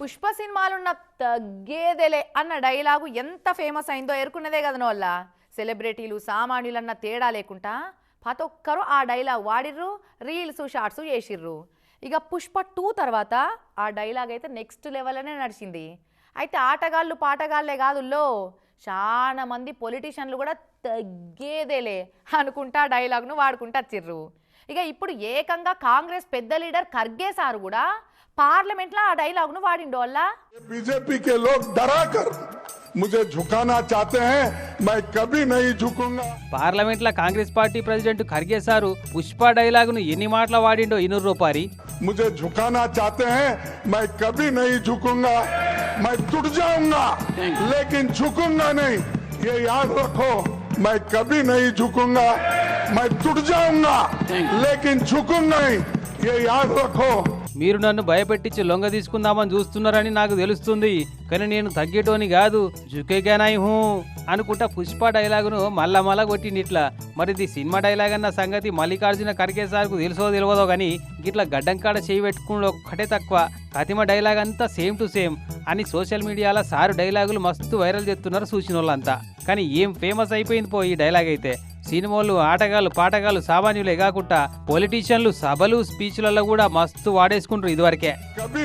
పుష్ప సినిమాలున్న తగ్గేదేలే అన్న డైలాగు ఎంత ఫేమస్ అయిందో ఎరుకున్నదే కదా వల్ల సెలబ్రిటీలు సామాన్యులన్న తేడా లేకుండా ప్రతి ఒక్కరు ఆ డైలాగ్ వాడిర్రు రీల్స్ షార్ట్స్ చేసిర్రు. ఇక పుష్ప టూ తర్వాత ఆ డైలాగ్ అయితే నెక్స్ట్ లెవెల్లోనే నడిచింది. అయితే ఆటగాళ్ళు పాటగాళ్ళే కాదుల్లో చాలా మంది పొలిటీషియన్లు కూడా తగ్గేదేలే అనుకుంటా ఆ డైలాగ్ను వాడుకుంటా చిర్రు ఇక ఇప్పుడు ఏకంగా కాంగ్రెస్ పెద్ద లీడర్ ఖర్గే సార్ కూడా పార్లమెంట్లో ఆ డైలాగ్ను వాడిండు వల్ల बीजेपी के लोग डरा कर मुझे झुकाना चाहते हैं मैं कभी नहीं झुकूंगा పార్లమెంట్లో Congress party president Kharge sir Pushpa డైలాగును ఎన్ని మాటలు వాడిండో ఇనురు రూపారి मुझे झुकाना चाहते हैं मैं कभी नहीं झुकूंगा मैं टूट जाऊंगा लेकिन झुकूंगा नहीं ये याद रखो मैं कभी नहीं झुकूंगा मैं टूट जाऊंगा लेकिन झुकूंगा नहीं ये याद रखो మీరు నన్ను భయపెట్టించి లొంగ తీసుకుందామని చూస్తున్నారని నాకు తెలుస్తుంది కానీ నేను తగ్గేటోని కాదు జుకేగానాయి హూ అనుకుంటా పుష్ప డైలాగును మళ్ళా మళ్ళా కొట్టిండిట్లా మరి ఇది సినిమా డైలాగ్ అన్న సంగతి మల్లికార్జున ఖర్గే సార్కు తెలుసో తెలియదో కానీ గిట్లా గడ్డం కాడ చేయి పెట్టుకుని ఒక్కటే తక్కువ కతిమ డైలాగ్ అంతా సేమ్ టు సేమ్ అని సోషల్ మీడియాలో సారు డైలాగులు మస్తు వైరల్ చేస్తున్నారు చూసిన వాళ్ళంతా కానీ ఏం ఫేమస్ అయిపోయింది పో ఈ డైలాగ్ అయితే సినిమాలు ఆటగాళ్ళు పాటగాళ్ళు సామాన్యులే కాకుండా పొలిటీషియన్లు సభలు స్పీచ్లలో కూడా మస్తు వాడేసుకుంటారు ఇదివరకే. कभी